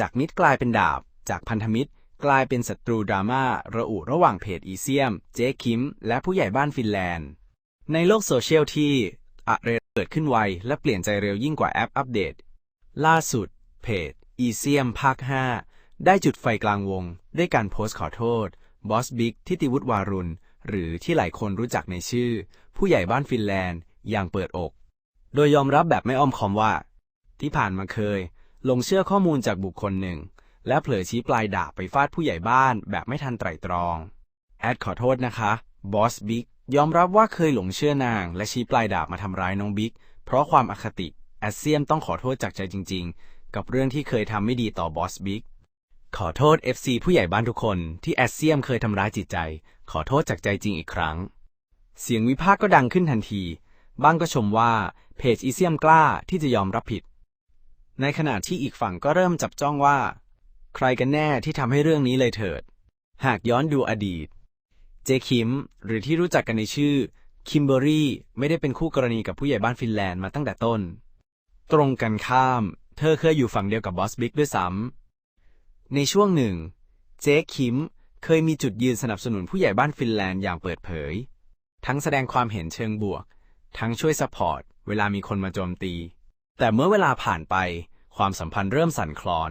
จากมิตรกลายเป็นดาบ จากพันธมิตร กลายเป็นศัตรูดราม่าระอุระหว่างเพจอีเซียม เจ๊คิม และผู้ใหญ่บ้านฟินแลนด์ ในโลกโซเชียลที่อะไรเกิดขึ้นไวและเปลี่ยนใจเร็วยิ่งกว่าแอปอัปเดต ล่าสุด เพจอีเซียมภาค 5 ได้จุดไฟกลางวง ด้วยการโพสต์ขอโทษบอสบิ๊กทิติวุฒิวารุณ หรือที่หลายคนรู้จักในชื่อ ผู้ใหญ่บ้านฟินแลนด์อย่างเปิดอก โดยยอมรับแบบไม่อ้อมค้อมว่า ที่ผ่านมาเคย ลงเชื่อข้อมูลจากบุคคลหนึ่ง และเผลอชี้ปลายดาบไปฟาดผู้ใหญ่บ้านแบบไม่ทันไตร่ตรอง แอดขอโทษนะคะ บอสบิ๊กยอมรับว่าเคยหลงเชื่อนาง และชี้ปลายดาบมาทำร้ายน้องบิ๊ก เพราะความอคติ แอดเซียมต้องขอโทษจากใจจริง ๆ กับเรื่องที่เคยทำไม่ดีต่อบอสบิ๊ก ขอโทษ FC ผู้ใหญ่บ้านทุกคนที่แอดเซียมเคยทำร้ายจิตใจ ขอโทษจากใจจริงอีกครั้ง เสียงวิพากษ์ก็ดังขึ้นทันที บ้างก็ชมว่าเพจอีเซียมกล้าที่จะยอมรับผิด ในขณะที่อีกฝั่งก็เริ่มจับจ้องว่า ใครกันแน่ที่ทำให้เรื่องนี้เลยเถิด หากย้อนดูอดีต เจคิม หรือที่รู้จักกันในชื่อ คิมเบอรี่ไม่ได้เป็นคู่กรณีกับผู้ใหญ่บ้านฟินแลนด์มาตั้งแต่ต้น ตรงกันข้าม เธอเคยอยู่ฝั่งเดียวกับบอสบิ๊กด้วยซ้ำในช่วงหนึ่ง เจคิมเคยมีจุดยืนสนับสนุนผู้ใหญ่บ้านฟินแลนด์อย่างเปิดเผย ทั้งแสดงความเห็นเชิงบวก ทั้งช่วยสปอร์ตเวลามีคนมาโจมตี แต่เมื่อเวลาผ่านไป ความสัมพันธ์เริ่มสั่นคลอน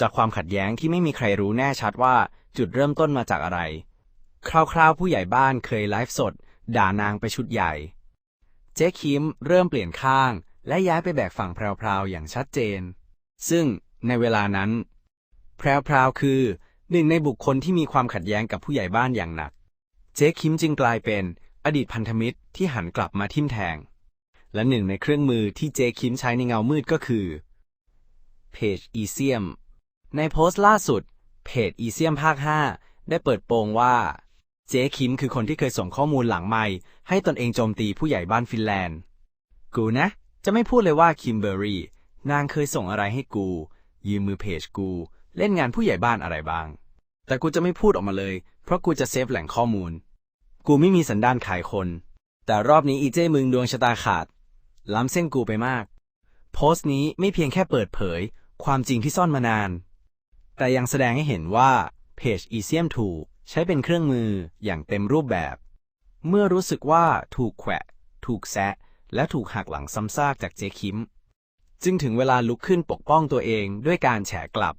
จากความขัดแย้งที่ไม่มีใครรู้แน่ชัดว่าจุดเริ่มต้นมาจากอะไร คร่าวๆ ผู้ใหญ่บ้านเคยไลฟ์สด ด่านางไปชุดใหญ่ เจ๊คิมเริ่มเปลี่ยนข้าง และย้ายไปแบกฝั่งแพรวๆอย่างชัดเจน ซึ่งในเวลานั้น แพรวๆคือหนึ่งในบุคคลที่มีความขัดแย้งกับผู้ใหญ่บ้านอย่างหนัก เจ๊คิมจึงกลายเป็นอดีตพันธมิตรที่หันกลับมาทิมแทง และหนึ่งในเครื่องมือที่เจ๊คิมใช้ในเงามืดก็คือ เพจอีเซียม ในโพสต์ล่าสุด เพจอีเซียมภาค 5 ได้เปิดโปงว่า เจ๊คิมคือคนที่เคยส่งข้อมูลหลังไมให้ตนเองโจมตีผู้ใหญ่บ้านฟินแลนด์ กูนะ จะไม่พูดเลยว่าคิมเบอรี่ นางเคยส่งอะไรให้กู ยืมมือเพจกู เล่นงานผู้ใหญ่บ้านอะไรบ้าง แต่กูจะไม่พูดออกมาเลย เพราะกูจะเซฟแหล่งข้อมูล กูไม่มีสันดานขายคน แต่รอบนี้อีเจ้มึงดวงชะตาขาด ล้ำเส้นกูไปมาก โพสต์นี้ไม่เพียงแค่เปิดเผย ความจริงที่ซ่อนมานาน แต่ยังแสดงให้เห็นว่าเพจอีเซียมถูกใช้เป็นเครื่องมืออย่างเต็มรูปแบบ เมื่อรู้สึกว่าถูกแขวะ ถูกแซะ และถูกหักหลังซ้ำซากจากเจคิม จึงถึงเวลาลุกขึ้นปกป้องตัวเองด้วยการแฉกลับ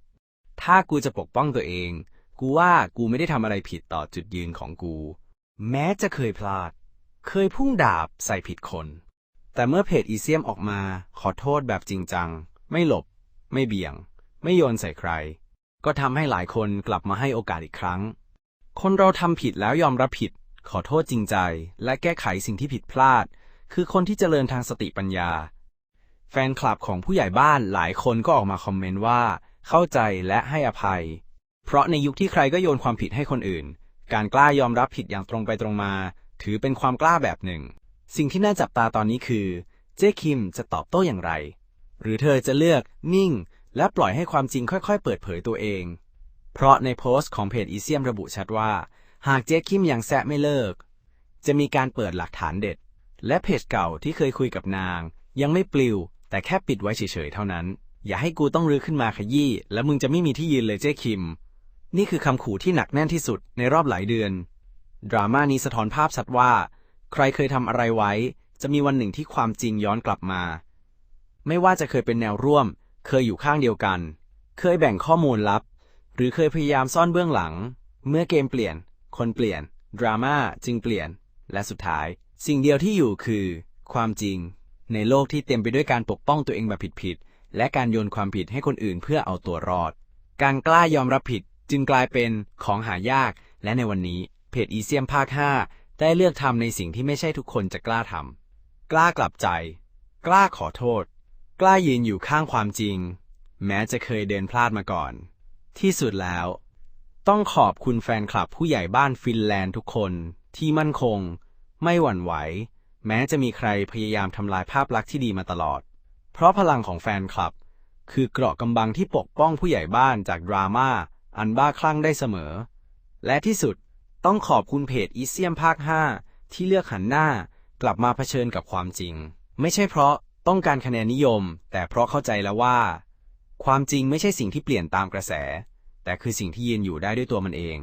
ถ้ากูจะปกป้องตัวเอง กูว่ากูไม่ได้ทำอะไรผิดต่อจุดยืนของกู แม้จะเคยพลาด เคยพุ่งดาบใส่ผิดคน แต่เมื่อเพจอีเซียมออกมาขอโทษแบบจริงจัง ไม่หลบ ไม่เบี่ยง ไม่โยนใส่ใคร ก็ทำให้หลายคนกลับมาให้โอกาสอีกครั้ง คนเราทำผิดแล้วยอมรับผิด ขอโทษจริงใจ และแก้ไขสิ่งที่ผิดพลาด คือคนที่เจริญทางสติปัญญา แฟนคลับของผู้ใหญ่บ้านหลายคนก็ออกมาคอมเมนต์ว่า เข้าใจและให้อภัย เพราะในยุคที่ใครก็โยนความผิดให้คนอื่น การกล้ายอมรับผิดอย่างตรงไปตรงมา ถือเป็นความกล้าแบบหนึ่ง สิ่งที่น่าจับตาตอนนี้คือ เจ๊คิมจะตอบโต้อย่างไร หรือเธอจะเลือกนิ่ง และปล่อยให้ความจริงค่อยๆ เปิดเผยตัวเอง เพราะในโพสต์ของเพจอีเซียมระบุชัดว่า หากเจ๊คิมยังแซะไม่เลิก จะมีการเปิดหลักฐานเด็ด และเพจเก่าที่เคยคุยกับนาง ยังไม่ปลิว แต่แค่ปิดไว้เฉยๆเท่านั้น อย่าให้กูต้องรื้อขึ้นมาขยี้แล้วมึงจะไม่มีที่ยืนเลยเจ๊คิม นี่คือคำขู่ที่หนักแน่นที่สุดในรอบหลายเดือนดราม่านี้สะท้อนภาพชัดว่า ใครเคยทำอะไรไว้ จะมีวันหนึ่งที่ความจริงย้อนกลับมา ไม่ว่าจะเคยเป็นแนวร่วม เคยอยู่ข้างเดียวกัน เคยแบ่งข้อมูลลับ หรือเคยพยายามซ่อนเบื้องหลัง เมื่อเกมเปลี่ยน คนเปลี่ยน ดราม่าจึงเปลี่ยน และสุดท้าย สิ่งเดียวที่อยู่คือ ความจริง ในโลกที่เต็มไปด้วยการปกป้องตัวเองแบบผิดๆและการโยนความผิดให้คนอื่นเพื่อเอาตัวรอด การกล้ายอมรับผิดจึงกลายเป็นของหายาก และในวันนี้เพจอีเซียมภาค 5 ได้เลือกทำในสิ่งที่ไม่ใช่ทุกคนจะกล้าทำกล้ากลับใจ กล้าขอโทษ กล้ายืนอยู่ข้างความจริง แม้จะเคยเดินพลาดมาก่อน ที่สุดแล้ว ต้องขอบคุณแฟนคลับผู้ใหญ่บ้านฟินแลนด์ทุกคนที่มั่นคง ไม่หวั่นไหว แม้จะมีใครพยายามทำลายภาพลักษณ์ที่ดีมาตลอด เพราะพลังของแฟนคลับ คือเกราะกำบังที่ปกป้องผู้ใหญ่บ้านจากดราม่าอันบ้าคลั่งได้เสมอ และที่สุดต้องขอบคุณเพจอีเซียมภาค 5 ที่เลือกหันหน้ากลับมาเผชิญกับความจริง ไม่ใช่เพราะ ต้องการคะแนนนิยม แต่เพราะเข้าใจแล้วว่า ความจริงไม่ใช่สิ่งที่เปลี่ยนตามกระแส แต่คือสิ่งที่ยืนอยู่ได้ด้วยตัวมันเอง